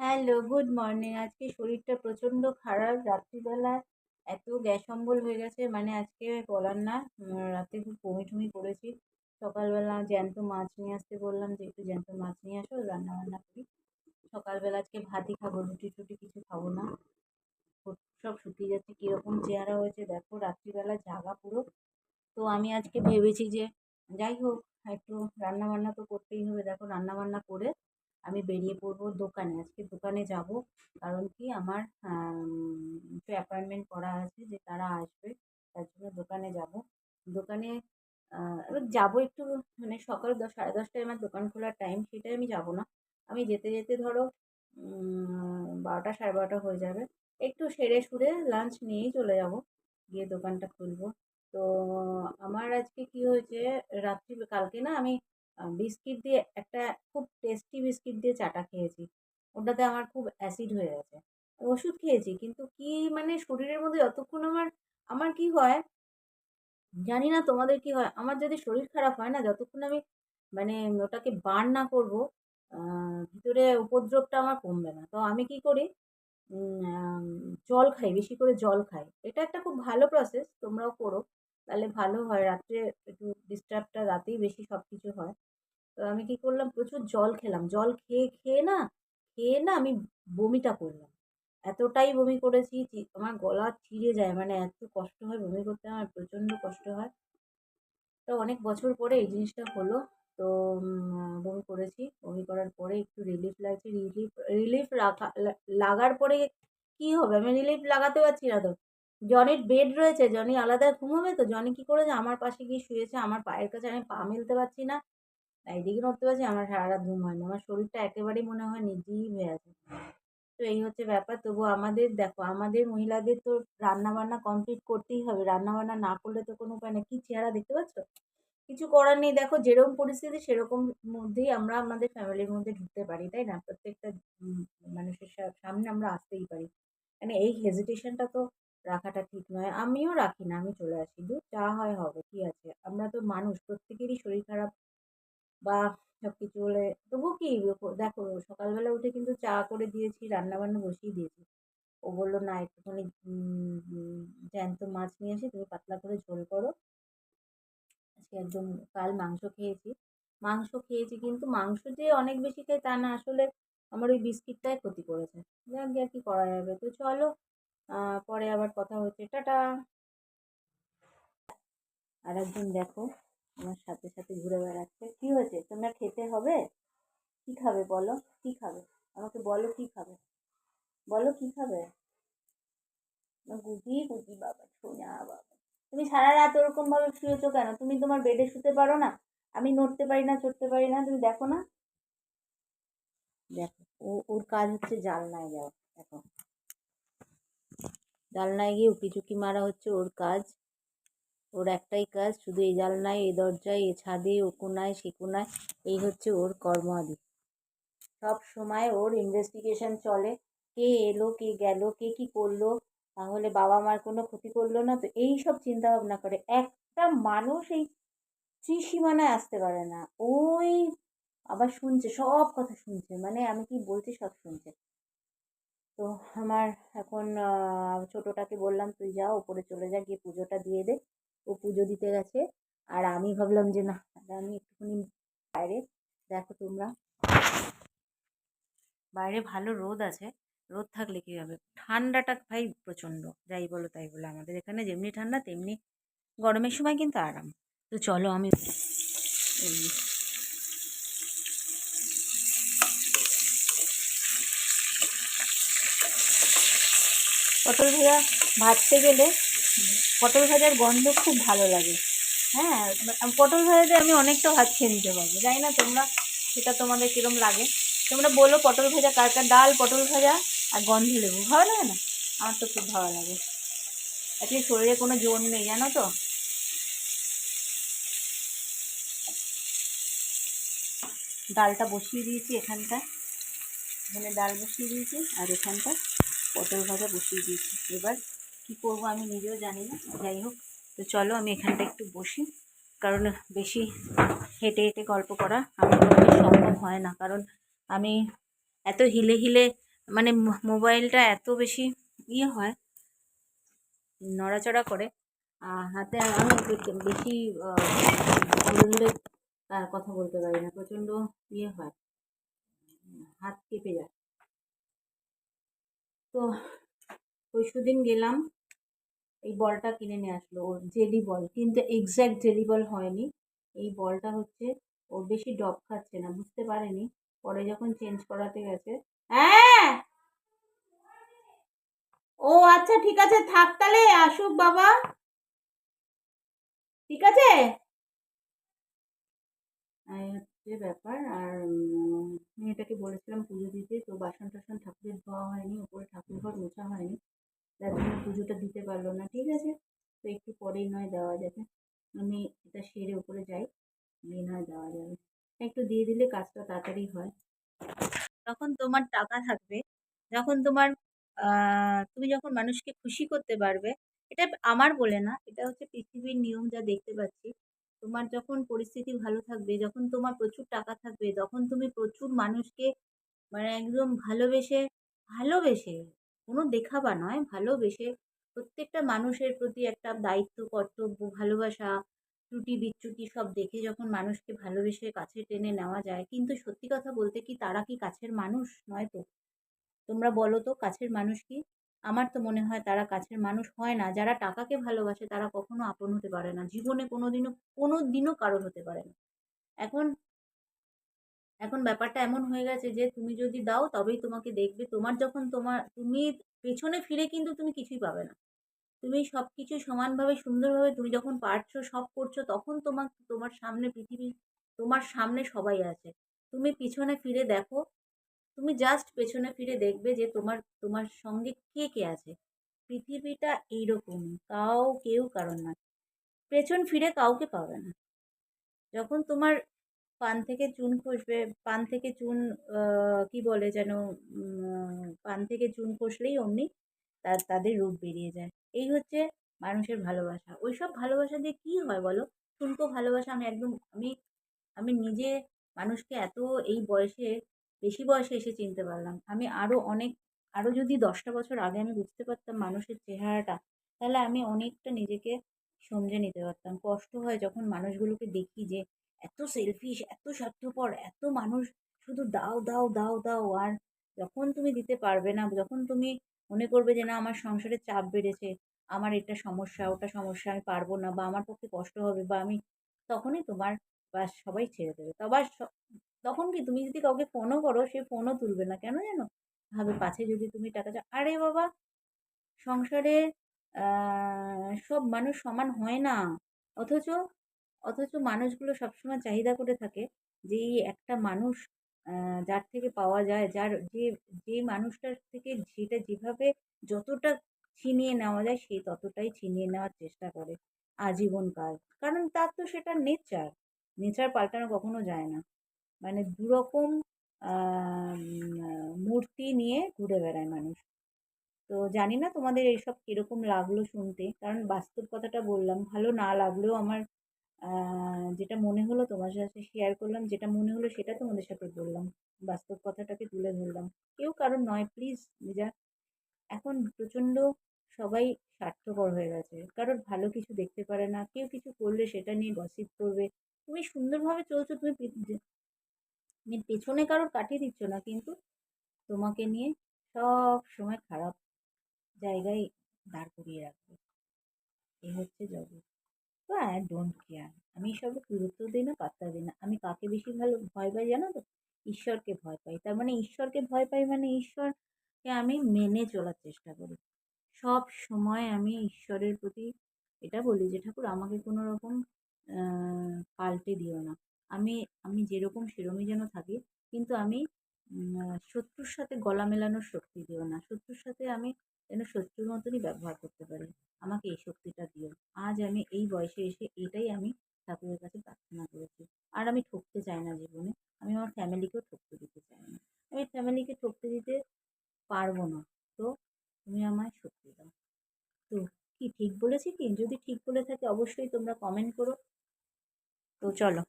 Hello, good morning. আজকে শরীরটা প্রচণ্ড খারাপ। রাত্রিবেলা এত গ্যাস অম্বল হয়ে গেছে মানে আজকে বলার না রাতে খুব বমি টমি করেছি। সকালবেলা জ্যান্ত মাছ নিয়ে আসতে বললাম যে, একটু জ্যান্ত মাছ নিয়ে আসো রান্না বান্না করি। সকালবেলা আজকে ভাতই খাব রুটি টুটি কিছু খাব না। সব শুকিয়ে যাচ্ছে, কীরকম চেহারা হয়েছে, দেখো, রাত্রিবেলা জাগা পুরো। তো আমি আজকে ভেবেছি যে, যাই হোক, একটু রান্না বান্না তো করতেই হবে। দেখো রান্না বান্না করে আমি বেরিয়ে পড়ব দোকানে। আজকে দোকানে যাব কারণ কি আমার একটু অ্যাপয়েন্টমেন্ট করা আছে যে তারা আসবে, তার জন্য দোকানে যাব। দোকানে এবার যাব একটু মানে সকাল দশ, সাড়ে দশটায় আমার দোকান খোলার টাইম সেটাই আমি যাব না। আমি যেতে যেতে ধরো বারোটা সাড়ে বারোটা হয়ে যাবে। একটু সেরে সুরে লাঞ্চ নিয়েই চলে যাব, গিয়ে দোকানটা খুলবো। তো আমার আজকে কি হয়েছে, রাত্রি, কালকে না আমি বিস্কিট দিয়ে একটা খুব টেস্টি বিস্কিট দিয়ে চাটা খেয়েছি। ওটাতে আমার খুব অ্যাসিড হয়ে গেছে। ওষুধ খেয়েছি, কিন্তু কি মানে শরীরের মধ্যে যতক্ষণ আমার আমার কি হয়, জানি না তোমাদের কি হয়, আমার যদি শরীর খারাপ হয় না, যতক্ষণ আমি মানে ওটাকে বার না করব ভিতরে উপদ্রবটা আমার কমবে না। তো আমি কি করি জল খাই, বেশি করে জল খাই। এটা একটা খুব ভালো প্রসেস তোমরাও করো। তাহলে ভালো হয়, রাত্রে একটু ডিস্টার্বটা রাতেই বেশি সব কিছু হয়। তো আমি কী করলাম? প্রচুর জল খেলাম। জল খেয়ে খেয়ে না খেয়ে না আমি বমিটা করলাম। এতটাই বমি করেছি আমার গলা চিড়ে যায়। মানে এত কষ্ট হয় বমি করতে, আমার প্রচণ্ড কষ্ট হয়। তো অনেক বছর পরে এই জিনিসটা হলো। তো বমি করেছি। বমি করার পরে একটু রিলিফ লাগছে। রিলিফ রিলিফ রাখা লাগার পরে কী হবে? আমি রিলিফ লাগাতে পারছি না তো। জনির বেড রয়েছে। জনি আলাদা ঘুমাবে তো? জনি কী করেছে? আমার পাশে গিয়ে শুয়েছে। আমার পায়ের কাছে আমি পা মেলতে পারছি না। এইদিকে নড়তে পারছি আমার সারা রাত ঘুম হয় না। আমার শরীরটা একেবারেই মনে হয় নির্জীব হয়ে আছে। তো এই হচ্ছে ব্যাপার। তবু আমাদের, দেখো, আমাদের মহিলাদের তো রান্না বান্না কমপ্লিট করতেই হবে। রান্না বান্না না করলে তো কোনো উপায় নেই। কী চেহারা দেখতে পাচ্ছ? কিছু করার নেই। দেখো, যেরকম পরিস্থিতি, সেরকম মধ্যেই আমরা আমাদের ফ্যামিলির মধ্যে ঢুকতে পারি, তাই না? প্রত্যেকটা মানুষের সামনে আমরা আসতেই পারি। মানে এই হেজিটেশনটা তো রাখাটা ঠিক নয়। আমিও রাখি না। আমি চলে আসি। দু যা হয় হবে, কি আছে? আমরা তো মানুষ, প্রত্যেকেরই শরীর খারাপ বা সব কিছু হলে তবু কি দেখো সকালবেলা উঠে কিন্তু চা করে দিয়েছি, রান্নাবান্না বসিয়ে দিয়েছি। ও বলল, না, একটুখানি জ্যান্ত মাছ নিয়ে আসি, তুমি পাতলা করে ঝোল করো। আজকে একদম কাল মাংস খেয়েছি। মাংস খেয়েছি কিন্তু মাংস যে অনেক বেশি খাই তা না, আসলে আমার ওই বিস্কিটটাই ক্ষতি করেছে। যাক, আর কি করা যাবে। তো চলো পরে আবার কথা হচ্ছে। টাটা! আর একজন দেখো। আমার সাথে সাথে ঘুরে বেড়াচ্ছে। কী হয়েছে? তোমরা খেতে হবে? কি খাবে বলো? কি খাবে? আমাকে বলো কি খাবে? বলো কি খাবে? গুটি গুটি বাবা, সোনা বাবা। তুমি সারা রাত ওরকমভাবে শুয়েছো কেন? তুমি তোমার বেডে শুতে পারো না? আমি নড়তে পারি না, চড়তে পারি না, তুমি দেখো না? দেখো, ও, ওর কাজ হচ্ছে জালনায় যাওয়া, দেখো। জালনায় গিয়ে উকি ঝুঁকি মারা হচ্ছে ওর কাজ। ওর একটাই কাজ, শুধু এই জালনায়, এই দরজায় এ ছাদে, ও কোনায়, সে কোনায়, এই হচ্ছে ওর কর্ম আদি। সব সময় ওর ইনভেস্টিগেশন চলে, কে এলো, কে গেল, কে কি করল, তাহলে বাবা মার কোনো ক্ষতি করল না, তো এই সব চিন্তা ভাবনা করে। একটা মানুষ এই ত্রিসীমানায় আসতে পারে না। ওই আবার শুনছে, সব কথা শুনছে মানে আমি কি বলছি সব শুনছে। তো আমার এখন ছোটোটাকে বললাম, তুই যা, ওপরে চলে যা, গিয়ে পুজোটা দিয়ে দে। ও পুজো দিতে গেছে। আর আমি ভাবলাম যে, না আমি একটুখানি বাইরে দেখো তোমরা। বাইরে ভালো রোদ আছে। রোদ থাকলে কী হবে? ঠান্ডাটা ভাই প্রচণ্ড, যাই বলো তাই বলো। আমাদের এখানে যেমনি ঠান্ডা, তেমনি গরমের সময় কিন্তু আরাম। তো চলো আমি পটল ভাজা ভাজতে গেলে পটল ভাজার গন্ধ খুব ভালো লাগে। হ্যাঁ পটল ভাজাতে আমি অনেকটা ভাত খেয়ে নিতে পারব। জানি না তোমরা সেটা তোমাদের কীরকম লাগে। তোমরা বলো পটল ভাজা কার কার ডাল, পটল ভাজা আর গন্ধ লেবু। ভালো লাগে না? আমার তো খুব ভালো লাগে। অ্যাকচুয়ালি শরীরে কোনো জোর নেই, জানো তো? ডালটা বসিয়ে দিয়েছি এখানটা এখানে ডাল বসিয়ে দিয়েছি আর এখানটা পটল ভাজা বসিয়ে দিয়েছি। এবার কী করব আমি নিজেও জানি না, যাই হোক। তো চলো আমি এখানটা একটু বসি, কারণ বেশি হেঁটে হেঁটে গল্প করা আমার সম্ভব হয় না। কারণ আমি এত হিলে হিলে মানে মোবাইলটা এত বেশি ইয়ে হয়, নড়াচড়া করে হাতে আমি বেশি ধরে কথা বলতে পারি না, প্রচণ্ড ইয়ে হয়, হাত কেঁপে যায়। তো পরশু দিন গেলাম এই বলটা কিনে নিয়ে আসলো, ওর জেলি বল। কিন্তু এক্স্যাক্ট জেলি বল হয়নি। এই বলটা হচ্ছে ওর বেশি ডব খাচ্ছে না, বুঝতে পারেনি। পরে যখন চেঞ্জ করাতে গেছে হ্যাঁ! ও আচ্ছা ঠিক আছে, থাক তাহলে, আসুক বাবা। ঠিক আছে? হচ্ছে ব্যাপার, আর মেয়েটাকে বলেছিলাম পুজো দিতে, তো বাসন টাসন ঠাকুরের ধোয়া হয়নি উপরে ঠাকুর ঘর মোছা হয়নি। যার জন্য পুজোটা দিতে পারল না, ঠিক আছে? তো একটু পরেই নয় দেওয়া যাবে। আমি এটা সেরে উপরে যাই দিয়ে নয় দেওয়া যাবে। একটু দিয়ে দিলে কাজটা তাড়াতাড়ি হয়। তখন তোমার টাকা থাকবে, যখন তোমার তুমি যখন মানুষকে খুশি করতে পারবে, এটা আমার বলে না, এটা হচ্ছে পৃথিবীর নিয়ম যা দেখতে পাচ্ছি। তোমার যখন পরিস্থিতি ভালো থাকবে, যখন তোমার প্রচুর টাকা থাকবে, তখন তুমি প্রচুর মানুষকে মানে একদম ভালোবেসে ভালোবেসে কোনো দেখাবা নয়। ভালোবেসে প্রত্যেকটা মানুষের প্রতি একটা দায়িত্ব, কর্তব্য, ভালোবাসা, ত্রুটি, বিচ্যুতি সব দেখে যখন মানুষকে ভালোবেসে কাছে টেনে নেওয়া যায়। কিন্তু সত্যি কথা বলতে কি তারা কি কাছের মানুষ? নয় তো। তোমরা বলো তো কাছের মানুষ কি? আমার তো মনে হয় তারা কাছের মানুষ হয় না। যারা টাকাকে ভালোবাসে তারা কখনো আপন হতে পারে না। জীবনে কোনো দিনও কোনো দিনও কারোর হতে পারে না। এখন এখন ব্যাপারটা এমন হয়ে গেছে যে তুমি যদি দাও তবেই তোমাকে দেখবে। তোমার যখন তোমার, তুমি পেছনে ফিরে কিন্তু তুমি কিছুই পাবে না। তুমি সব কিছু সমানভাবে, সুন্দরভাবে তুমি যখন পারছ, সব করছ, তখন তোমার তোমার সামনে পৃথিবী, তোমার সামনে সবাই আছে। তুমি পিছনে ফিরে দেখো, তুমি জাস্ট পেছনে ফিরে দেখবে যে তোমার তোমার সঙ্গে কে কে আছে। পৃথিবীটা এইরকম, কাউ, কেউ কারণ না পেছন ফিরে কাউকে পাবে না। যখন তোমার পান থেকে চুন খসবে, পান থেকে চুন কি বলে যেন পান থেকে চুন খসলেই অমনি তাদের রূপ বেরিয়ে যায়। এই হচ্ছে মানুষের ভালোবাসা। ওই সব ভালোবাসা দিয়ে কী হয় বলো? শুনকো ভালোবাসা আমি একদম, আমি আমি নিজে মানুষকে এত এই বয়সে, বেশি বয়সে এসে চিনতে পারলাম। আমি আরও অনেক আরও যদি দশটা বছর আগে আমি বুঝতে পারতাম মানুষের চেহারাটা, তাহলে আমি অনেকটা নিজেকে সমঝে নিতে পারতাম। কষ্ট হয় যখন মানুষগুলোকে দেখি যে এত সেলফিশ এত স্বার্থপর, এত মানুষ শুধু দাও দাও দাও দাও, আর যখন তুমি দিতে পারবে না, যখন তুমি মনে করবে যে না, আমার সংসারে চাপ বেড়েছে, আমার এটা সমস্যা, ওটা সমস্যা, আমি পারব না, বা আমার পক্ষে কষ্ট হবে, বা আমি তখনই তোমার বাস সবাই ছেড়ে দেবে। তবার তখন কি তুমি যদি কাউকে ফোনও করো, সে ফোনও তুলবে না, কেন জানো? ভাবে পাছে যদি তুমি টাকা চাও। আরে বাবা, সংসারে সব মানুষ সমান হয় না, অথচ অথচ মানুষগুলো সবসময় চাহিদা করে থাকে যে, এই একটা মানুষ যার থেকে পাওয়া যায়, যার যে যে মানুষটার থেকে যেটা যেভাবে যতটা ছিনিয়ে নেওয়া যায়, সে ততটাই ছিনিয়ে নেওয়ার চেষ্টা করে আজীবনকাল কারণ তার তো সেটা নেচার নেচার পাল্টানো কখনো যায় না। মানে দুরকম মূর্তি নিয়ে ঘুরে বেড়ায় মানুষ। তো জানি না তোমাদের এইসব কীরকম লাগল শুনতে, কারণ বাস্তব কথাটা বললাম, ভালো না লাগলেও আমার যেটা মনে হলো তোমার সাথে শেয়ার করলাম, যেটা মনে হলো সেটা তোমাদের সাথে বললাম। বাস্তব কথাটাকে তুলে ধরলাম। কেউ কারণ নয় প্লিজ যা এখন প্রচণ্ড সবাই স্বার্থপর হয়ে গেছে। কারোর ভালো কিছু দেখতে পারে না, কেউ কিছু করলে সেটা নিয়ে গসিপ করবে। তুমি সুন্দরভাবে চলছো, তুমি তুমি পেছনে কারোর কাটিয়ে দিচ্ছ না, কিন্তু তোমাকে নিয়ে সব সময় খারাপ জায়গায় দাঁড় করিয়ে রাখবে। এই হচ্ছে জগৎ। তো আই ডোন্ট কেয়ার আমি এসবে গুরুত্ব দিই না, পাত্তা দিই না। আমি কাকে বেশি ভালো, ভয় পাই জানো তো? ঈশ্বরকে ভয় পাই। তার মানে ঈশ্বরকে ভয় পাই মানে ঈশ্বরকে আমি মেনে চলার চেষ্টা করি। সব সময় আমি ঈশ্বরের প্রতি এটা বলি যে, ঠাকুর, আমাকে কোনো রকম পাল্টে দিও না। আমি আমি যেরকম সেরমই যেন থাকি, কিন্তু আমি শত্রুর সাথে গলা মেলানোর শক্তি দিও না। শত্রুর সাথে আমি যেন শত্রুর মতনই ব্যবহার করতে পারি। আমাকে এই শক্তিটা দিও। আজ আমি এই বয়সে এসে এটাই আমি ঠাকুরের কাছে প্রার্থনা করেছি। আর আমি ঠকতে চাই না জীবনে। আমি আমার ফ্যামিলিকেও ঠকতে দিতে চাই না। আমি ফ্যামিলিকে ঠকতে দিতে পারব না। তো তুমি আমায় শক্তি দাও। তো কি ঠিক বলেছি কি? যদি ঠিক বলে থাকে অবশ্যই তোমরা কমেন্ট করো। তো চলো।